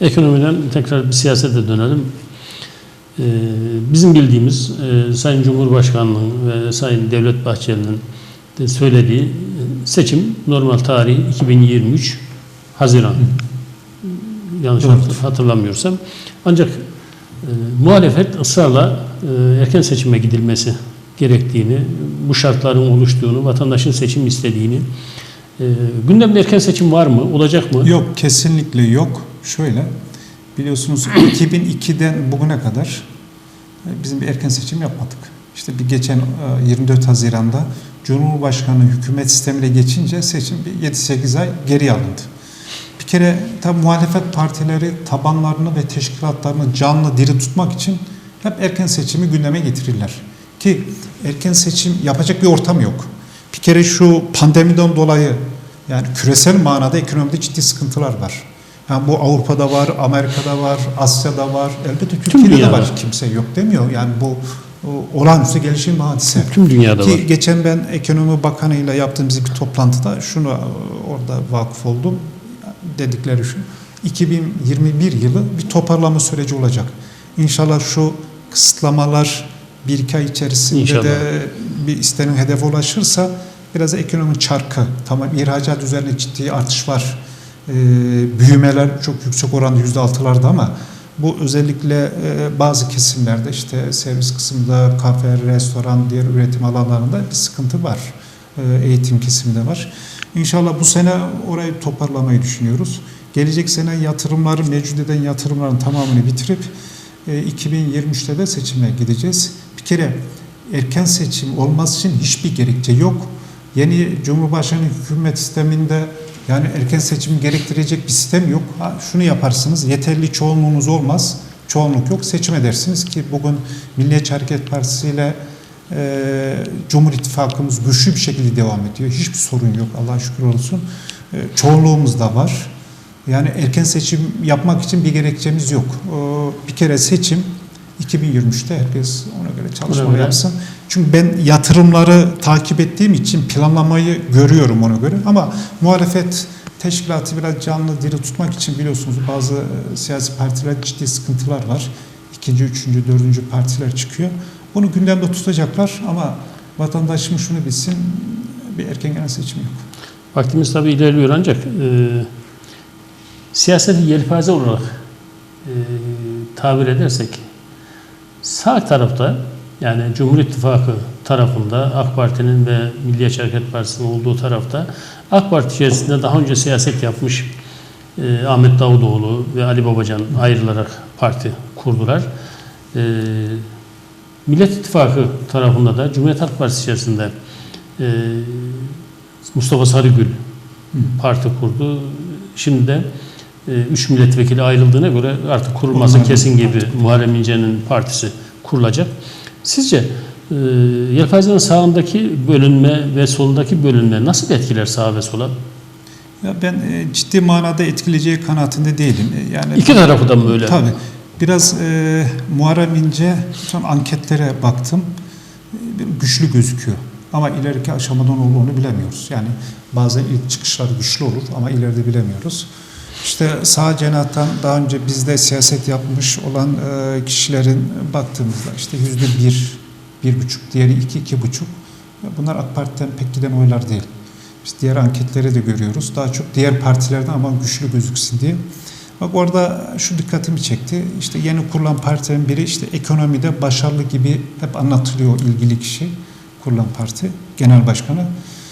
Ekonomiden tekrar bir siyasete dönelim. Ee, Bizim bildiğimiz e, Sayın Cumhurbaşkanı'nın ve Sayın Devlet Bahçeli'nin de söylediği e, seçim normal tarihi 2023 Haziran. Yanlış Evet. hatırlamıyorsam. Ancak e, muhalefet ısrarla e, erken seçime gidilmesi gerektiğini, bu şartların oluştuğunu, vatandaşın seçim istediğini. E, gündemde erken seçim var mı? Olacak mı? Yok kesinlikle yok. Şöyle biliyorsunuz 2002'den bugüne kadar e, bizim bir erken seçim yapmadık. İşte bir geçen e, 24 Haziran'da Cumhurbaşkanı hükümet sistemine geçince seçim bir 7-8 ay geri alındı. Bir kere tabi muhalefet partileri tabanlarını ve teşkilatlarını canlı diri tutmak için hep erken seçimi gündeme getirirler. Ki erken seçim yapacak bir ortam yok. Bir kere şu pandemiden dolayı yani küresel manada ekonomide ciddi sıkıntılar var. Yani bu Avrupa'da var, Amerika'da var, Asya'da var. Elbette Türkiye'de de var. Kimse yok demiyor. Yani bu olağanüstü gelişim hadise. Tüm dünyada Ki var. geçen ben ekonomi bakanıyla yaptığımız bir toplantıda şunu e, orada vakıf oldum. Dedikleri şu. 2021 yılı bir toparlama süreci olacak. İnşallah şu kısıtlamalar bir iki ay içerisinde İnşallah. de bir istenen hedefe ulaşırsa biraz da ekonomi çarkı. Tamam ihracat üzerine ciddi artış var. Ee, büyümeler çok yüksek oranda yüzde altılarda ama bu özellikle e, bazı kesimlerde işte servis kısmında kafe, restoran, diğer üretim alanlarında bir sıkıntı var. E, eğitim kesiminde var. İnşallah bu sene orayı toparlamayı düşünüyoruz. Gelecek sene yatırımları, mevcut eden yatırımların tamamını bitirip e, 2023'te de seçime gideceğiz. Bir kere erken seçim olması için hiçbir gerekçe yok. Yeni Cumhurbaşkanı hükümet sisteminde yani erken seçim gerektirecek bir sistem yok. Ha, şunu yaparsınız, yeterli çoğunluğunuz olmaz, çoğunluk yok, seçim edersiniz ki bugün Milliyetçi Hareket Partisi ile e, Cumhur İttifakımız güçlü bir şekilde devam ediyor. Hiçbir sorun yok, Allah'a şükür olsun. E, çoğunluğumuz da var. Yani erken seçim yapmak için bir gerekçemiz yok. E, bir kere seçim 2023'te herkes ona göre göre. yapsın. Çünkü ben yatırımları takip ettiğim için planlamayı görüyorum ona göre. Ama muhalefet teşkilatı biraz canlı diri tutmak için biliyorsunuz bazı e, siyasi partiler ciddi sıkıntılar var. İkinci, üçüncü, dördüncü partiler çıkıyor. Bunu gündemde tutacaklar ama vatandaşımız şunu bilsin bir erken genel seçim yok. Vaktimiz tabii ilerliyor ancak e, siyaseti yelpaze olarak e, tabir edersek sağ tarafta yani Cumhur İttifakı tarafında AK Parti'nin ve Milliyetçi Hareket Partisi'nin olduğu tarafta AK Parti içerisinde daha önce siyaset yapmış e, Ahmet Davutoğlu ve Ali Babacan ayrılarak parti kurdular. E, Millet İttifakı tarafında da Cumhuriyet Halk Partisi içerisinde e, Mustafa Sarıgül parti kurdu. Şimdi de e, üç milletvekili ayrıldığına göre artık kurulması kesin gibi Muharrem İnce'nin partisi kurulacak. Sizce e, yelpazenin sağındaki bölünme ve solundaki bölünme nasıl etkiler sağa ve sola? Ya ben e, ciddi manada etkileyeceği kanaatinde değilim. E, Yani İki tarafı da mı öyle? Tabii. Biraz e, Muharrem İnce son anketlere baktım. E, güçlü gözüküyor. Ama ileriki aşamada ne olduğunu bilemiyoruz. Yani bazen ilk çıkışlar güçlü olur ama ileride bilemiyoruz. İşte sağ cenahtan daha önce bizde siyaset yapmış olan e, kişilerin baktığımızda işte yüzde bir, bir buçuk, diğeri iki, iki buçuk. Bunlar AK Parti'den pek giden oylar değil. Biz diğer anketleri de görüyoruz. Daha çok diğer partilerden aman güçlü gözüksün diye. Bak orada şu dikkatimi çekti. İşte yeni kurulan partilerin biri işte ekonomide başarılı gibi hep anlatılıyor ilgili kişi kurulan parti genel başkanı.